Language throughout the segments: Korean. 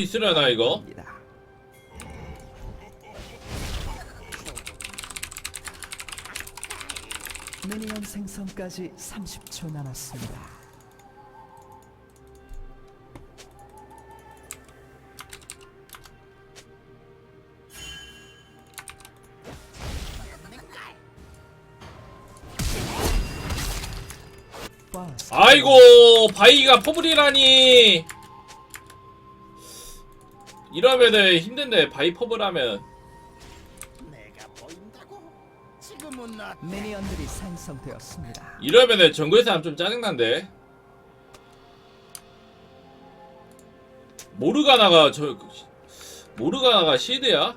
있으려나 이거? 미니언 생성까지 30초 남았습니다. 아이고 바이가 퍼블이라니 이러면은 힘든데 바이 퍼블 하면 내가 보인다고? 지금은 나 미니언들이 생성되었습니다. 이러면은 정글에서 하면 좀 짜증난데 모르가나가 저 모르가나가 시드야?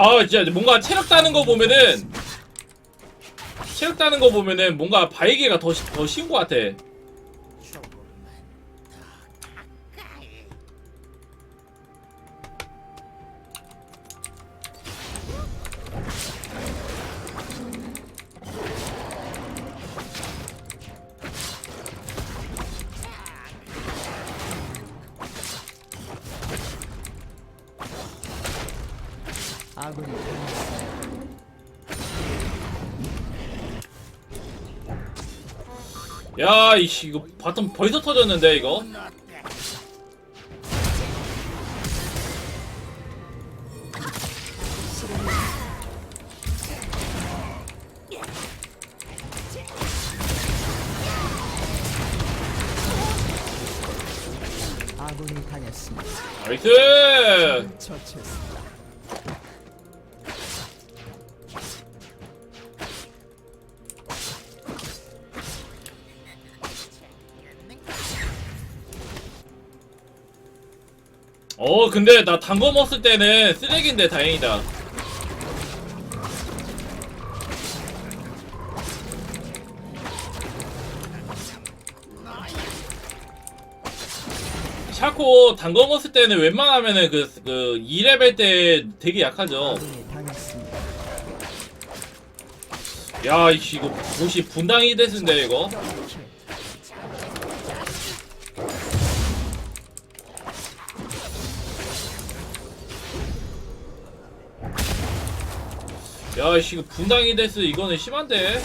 아 진짜 뭔가 체력 따는 거 보면은 체력 따는 거 보면은 뭔가 바이게가 더, 시- 더 쉬운 것 같아 아군이. 야 이씨 이거 바텀 벌써 터졌는데 이거. 아군이 당했습니다. 나이스 처치했습니다. 어 근데 나 단 거 먹었을 때는 쓰레기인데 다행이다 샤코 단 거 먹었을 때는 웬만하면은 그, 그 2레벨 때 되게 약하죠. 야 이씨 이거 보시 분당이 됐는데 이거 야 이거 분당이 됐어. 이거는 심한데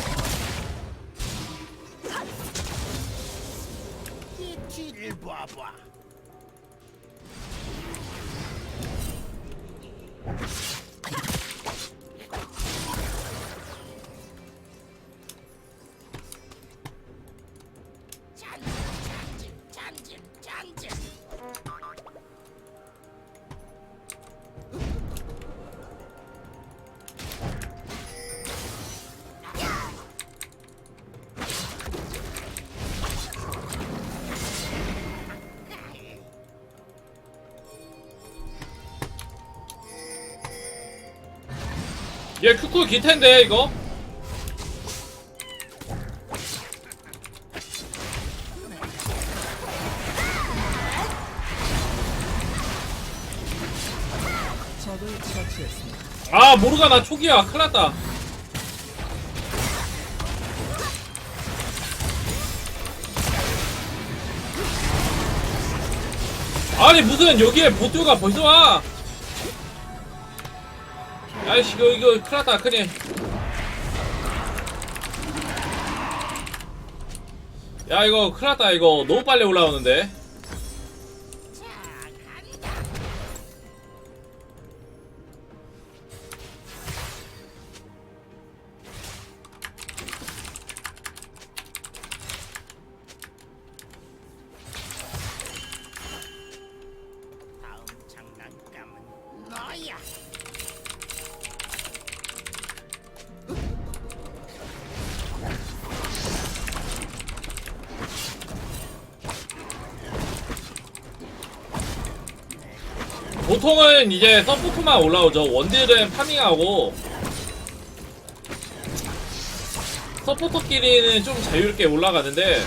얘 큐쿠 기텐데 이거. 아 모르가 나 초기야. 큰일났다. 아니 무슨 여기에 보트가 벌써 와 아이씨 이거 이거 큰일 났다. 큰일. 야 이거 큰일 났다. 이거 너무 빨리 올라오는데 보통은 이제 서포트만 올라오죠. 원딜은 파밍하고 서포터끼리는 좀 자유롭게 올라가는데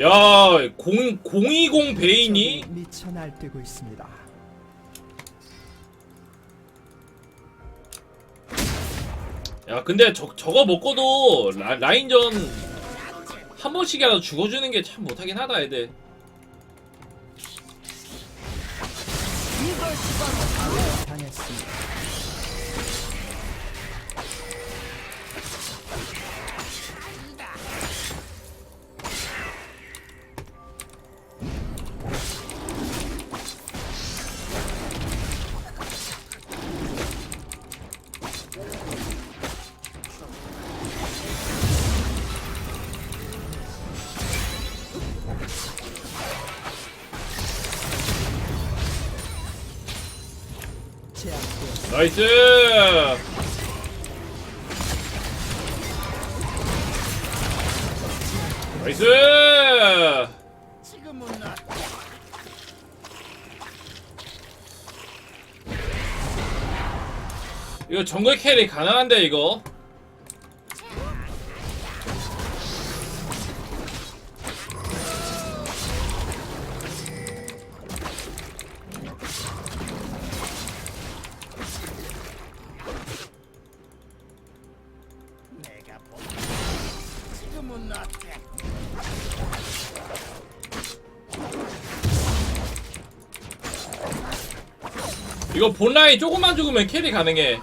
야, 0, 020 베인이 미쳐 날뛰고 있습니다. 야, 근데 저, 저거 먹고도 라, 라인전 한 번씩이라도 죽어주는 게 참 못하긴 하다, 애들. 당했습니다. 나이스! 나이스! 이거 정글 캐리 가능한데, 이거? 이거 본라인 조금만 죽으면 캐리 가능해.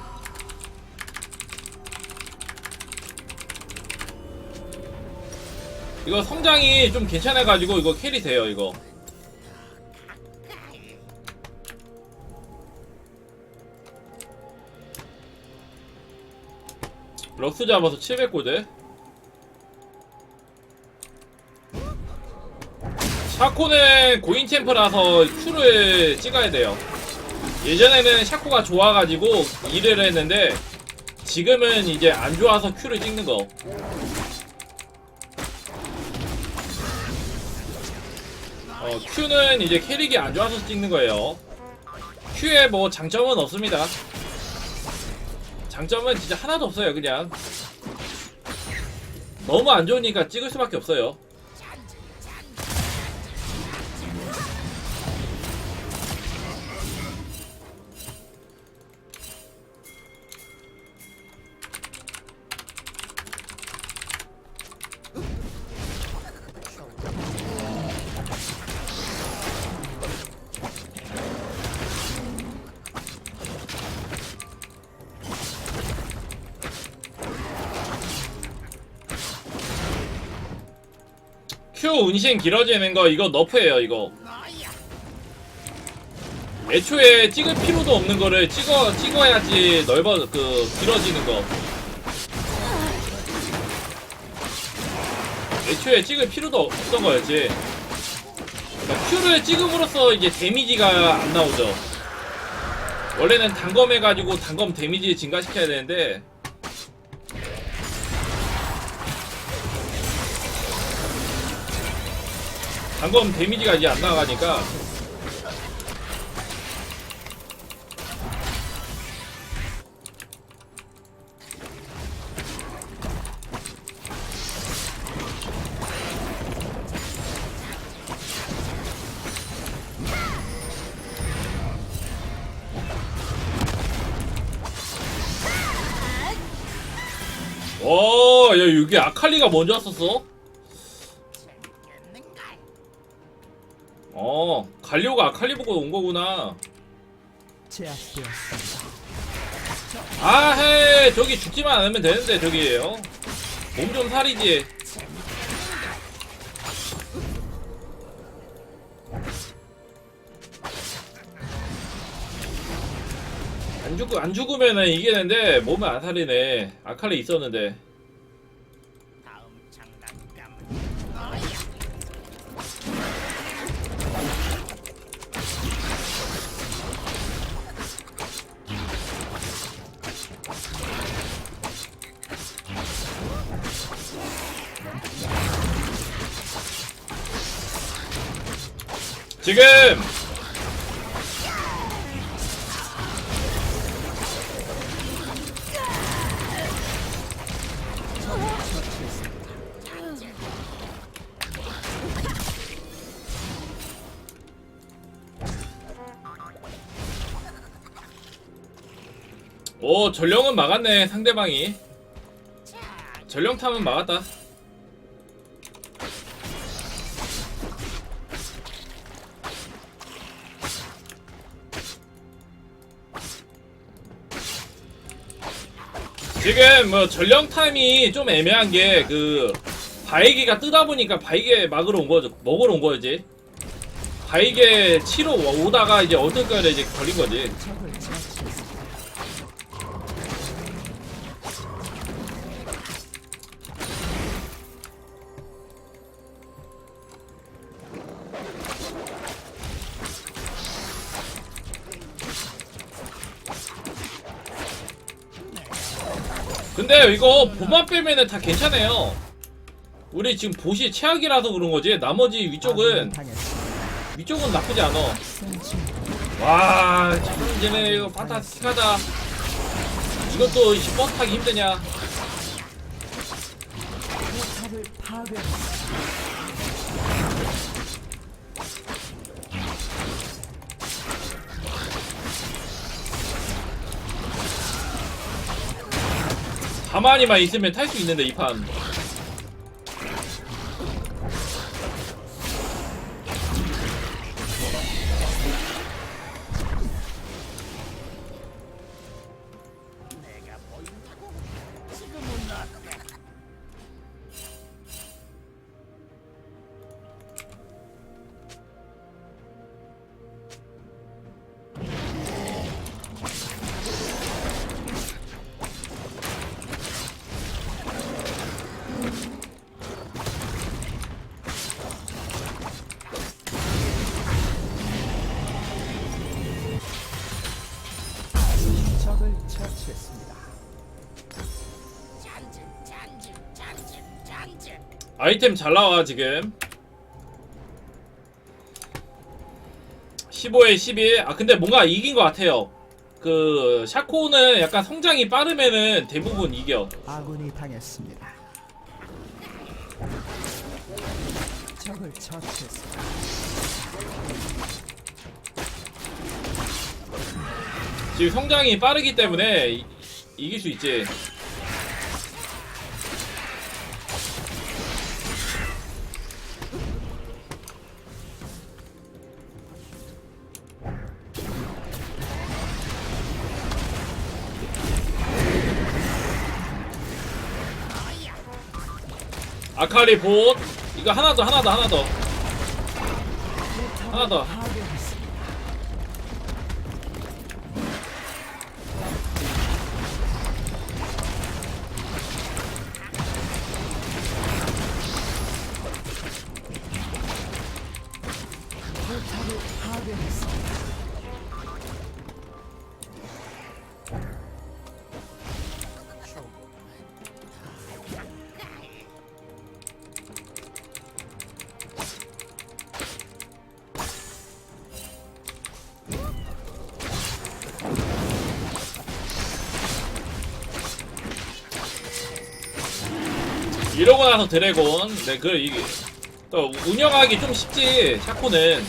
이거 성장이 좀 괜찮아가지고 이거 캐리 돼요, 이거. 럭스 잡아서 700고대. 샤코는 고인 챔프라서 큐를 찍어야 돼요. 예전에는 샤코가 좋아가지고 일을 했는데 지금은 이제 안 좋아서 큐를 찍는 거. 어, 큐는 이제 캐릭이 안 좋아서 찍는 거예요. 큐에 뭐 장점은 없습니다. 장점은 진짜 하나도 없어요, 그냥. 너무 안 좋으니까 찍을 수밖에 없어요. 큐 운신 길어지는 거 이거 너프예요 이거. 애초에 찍을 필요도 없는 거를 찍어 찍어야지 넓어 그 길어지는 거. 애초에 찍을 필요도 없던 거였지. 그러니까 큐를 찍음으로써 이제 데미지가 안 나오죠. 원래는 단검 해가지고 단검 데미지 증가시켜야 되는데 단검 데미지가 이제 안 나가니까 와, 야, 여기 아칼리가 먼저 왔었어? 갈리오가 아칼리 보고 온 거구나. 아, 헤, 저기 죽지만 않으면 되는데, 저기, 어? 몸좀 살이지. 안 죽, 안 죽으면은 이기는데, 몸을 안 살리네. 아칼리 있었는데. 지금! 오 전령은 막았네 상대방이. 전령 탐은 막았다 지금 뭐 전령탐이 좀 애매한 게 그 바이게가 뜨다 보니까 바이게 막으러 온 거죠. 먹으러 온 거지. 바이게 치러 오다가 이제 어떨까를 이제 걸린 거지 근데 이거 보만 빼면은 다 괜찮아요. 우리 지금 보시 최악이라서 그런 거지. 나머지 위쪽은. 위쪽은 나쁘지 않아. 와, 참 이제는 이거 판타스틱하다. 이것도 이 버타기 힘드냐? 가만히만 있으면 탈 수 있는데 이 판. 아이템 잘 나와 지금. 15에 12. 아 근데 뭔가 이긴 것 같아요. 그 샤코는 약간 성장이 빠르면은 대부분 이겨. 아군이 당했습니다. 적을 처치했습니다. 지금 성장이 빠르기 때문에 이, 이길 수 있지. 아카리 봇. 이거 하나 더 하나 더 하나 더. 하나 더 이러고 나서 드래곤 네 그 이게 또 운영하기 좀 쉽지 샤코는.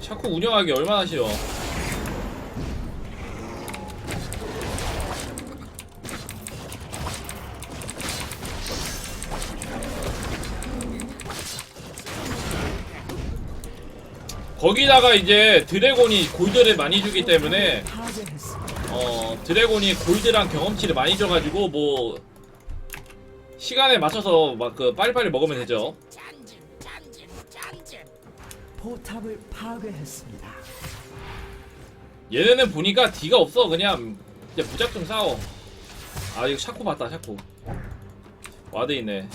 샤코 운영하기 얼마나 쉬워 거기다가 이제 드래곤이 골드를 많이 주기 때문에. 어 드래곤이 골드랑 경험치를 많이 줘가지고 뭐 시간에 맞춰서 막 그 빨리빨리 먹으면 되죠. 포탑을 파괴했습니다. 얘네는 보니까 D가 없어 그냥 이제 무작정 싸워. 아 이거 샤코 봤다 샤코. 와드 있네.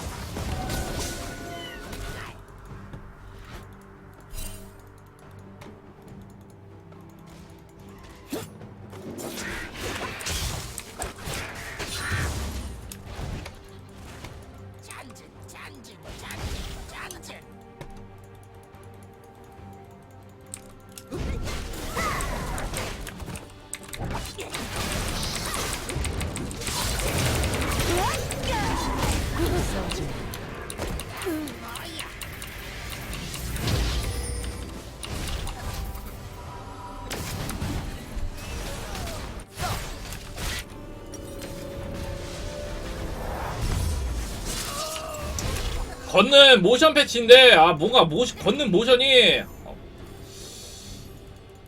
걷는 모션 패치인데 아 뭔가 모 걷는 모션이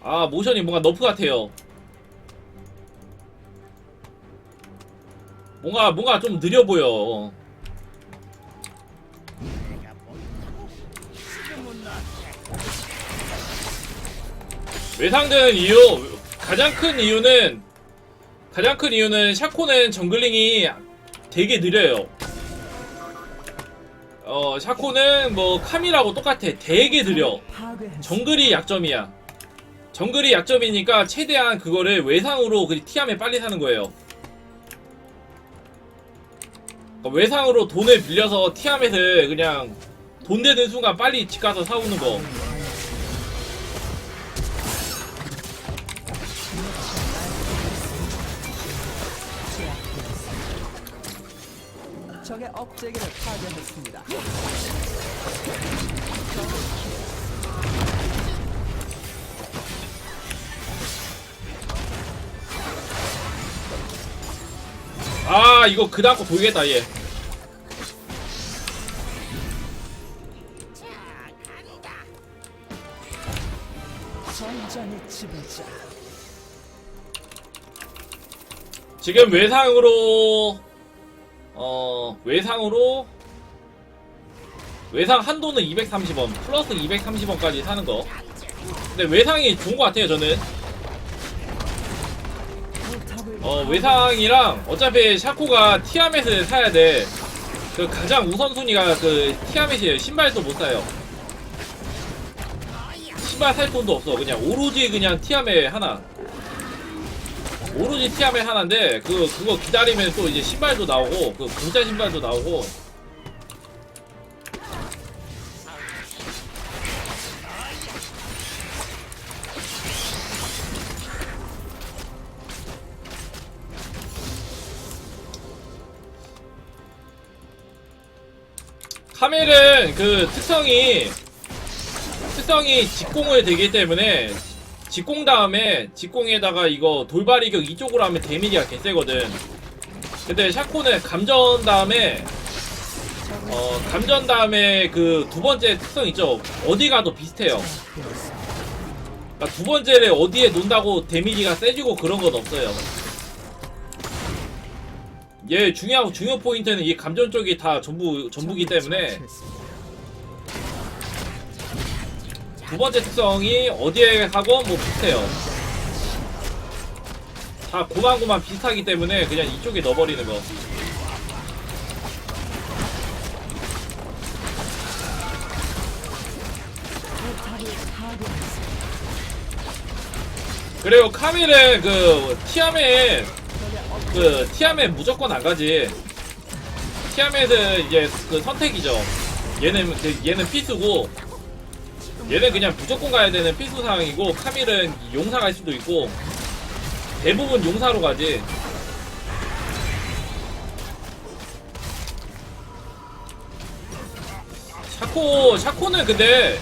아 모션이 뭔가 너프 같아요. 뭔가 뭔가 좀 느려 보여. 외상되는 이유 가장 큰 이유는 가장 큰 이유는 샤코는 정글링이 되게 느려요. 어 샤코는 뭐 카미라고 똑같아. 되게 느려. 정글이 약점이야. 정글이 약점이니까 최대한 그거를 외상으로 그 티함에 빨리 사는 거예요. 그러니까 외상으로 돈을 빌려서 티함에서 그냥 돈 되는 순간 빨리 집 가서 사오는 거. 적의 억제기를 파괴했습니다. 아 이거 그다음 거 보이겠다 얘. 지배자. 지금 외상으로 어 외상으로 외상 한도는 230원 플러스 230원까지 사는 거. 근데 외상이 좋은 것 같아요 저는. 어 외상이랑 어차피 샤코가 티아멧을 사야 돼. 그 가장 우선순위가 그 티아멧이에요. 신발도 못 사요. 신발 살 돈도 없어. 그냥 오로지 그냥 티아멧 하나. 오로지 티아멧 하나인데 그 그거 기다리면 또 이제 신발도 나오고 그 공짜 신발도 나오고. 카멜은 그 특성이 특성이 직공을 되기 때문에 직공 다음에 직공에다가 이거 돌발이격 이쪽으로 하면 데미지가 개세거든. 근데 샤코는 감전 다음에 어 감전 다음에 그 두 번째 특성 있죠. 어디 가도 비슷해요. 그러니까 두 번째를 어디에 놓는다고 데미지가 세지고 그런 건 없어요. 얘 중요하고 중요 포인트는 이 감전 쪽이 다 전부 전부기 때문에 두 번째 특성이 어디에 하건 뭐 비슷해요. 다 고만고만 비슷하기 때문에 그냥 이쪽에 넣어버리는 거. 그리고 카밀은 그 티아멧 그 티아멧 무조건 안 가지. 티아멧은 이제 그 선택이죠. 얘는 그 얘는 필수고 얘는 그냥 무조건 가야 되는 필수 사항이고 카밀은 용사 갈 수도 있고 대부분 용사로 가지. 샤코 샤코는 근데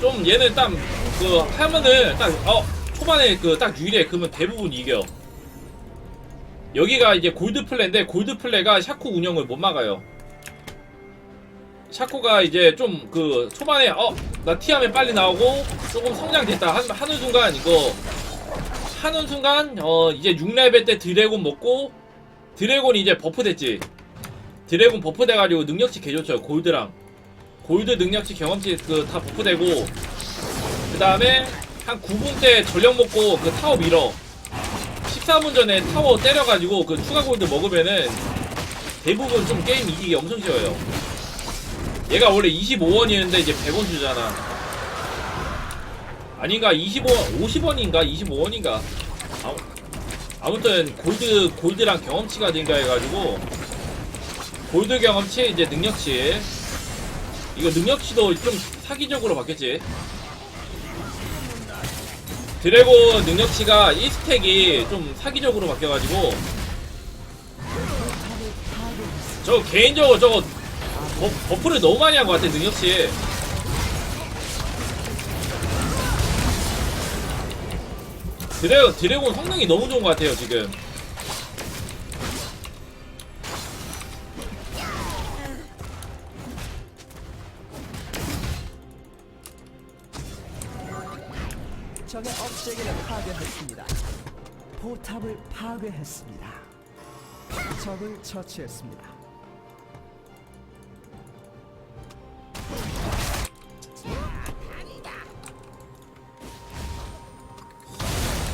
좀 얘는 딱 그 하면은 딱 어 초반에 그 딱 유리해 그러면 대부분 이겨. 여기가 이제 골드 플레인데 골드 플레가 샤코 운영을 못 막아요. 샤코가 이제 좀 그 초반에 어 나 티하면 빨리 나오고 조금 성장됐다. 한, 하는 순간 이거 하는 순간 어 이제 6레벨 때 드래곤 먹고 드래곤이 이제 버프 됐지. 드래곤 버프 돼가지고 능력치 개좋죠 골드랑. 골드 능력치 경험치 그 다 버프 되고 그 다음에 한 9분 때 전력 먹고 그 타워 밀어. 14분 전에 타워 때려가지고 그 추가 골드 먹으면은 대부분 좀 게임 이기기 엄청 쉬워요. 얘가 원래 25원이었는데 이제 100원 주잖아. 아닌가? 25원, 50원인가? 25원인가? 아무, 아무튼 골드 골드랑 경험치가 된가 해가지고 골드 경험치 이제 능력치 이거 능력치도 좀 사기적으로 바뀌었지. 드래곤 능력치가 1스택이 좀 사기적으로 바뀌어가지고. 저 개인적으로 저거 버, 버프를 너무 많이 한 것 같아 능력치 드래곤, 드래곤 성능이 너무 좋은 것 같아요 지금 적의 업체계를 파괴했습니다. 포탑을 파괴했습니다. 적을 처치했습니다.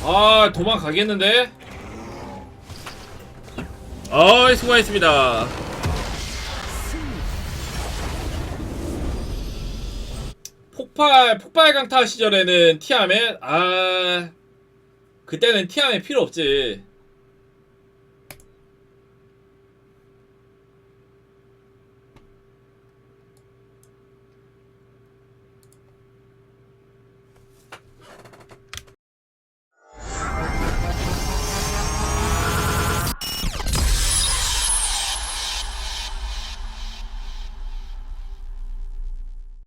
아 도망가겠는데? 어이 수고하셨습니다. 폭발 폭발 강타 시절에는 티아멧 아 그때는 티아멧 필요 없지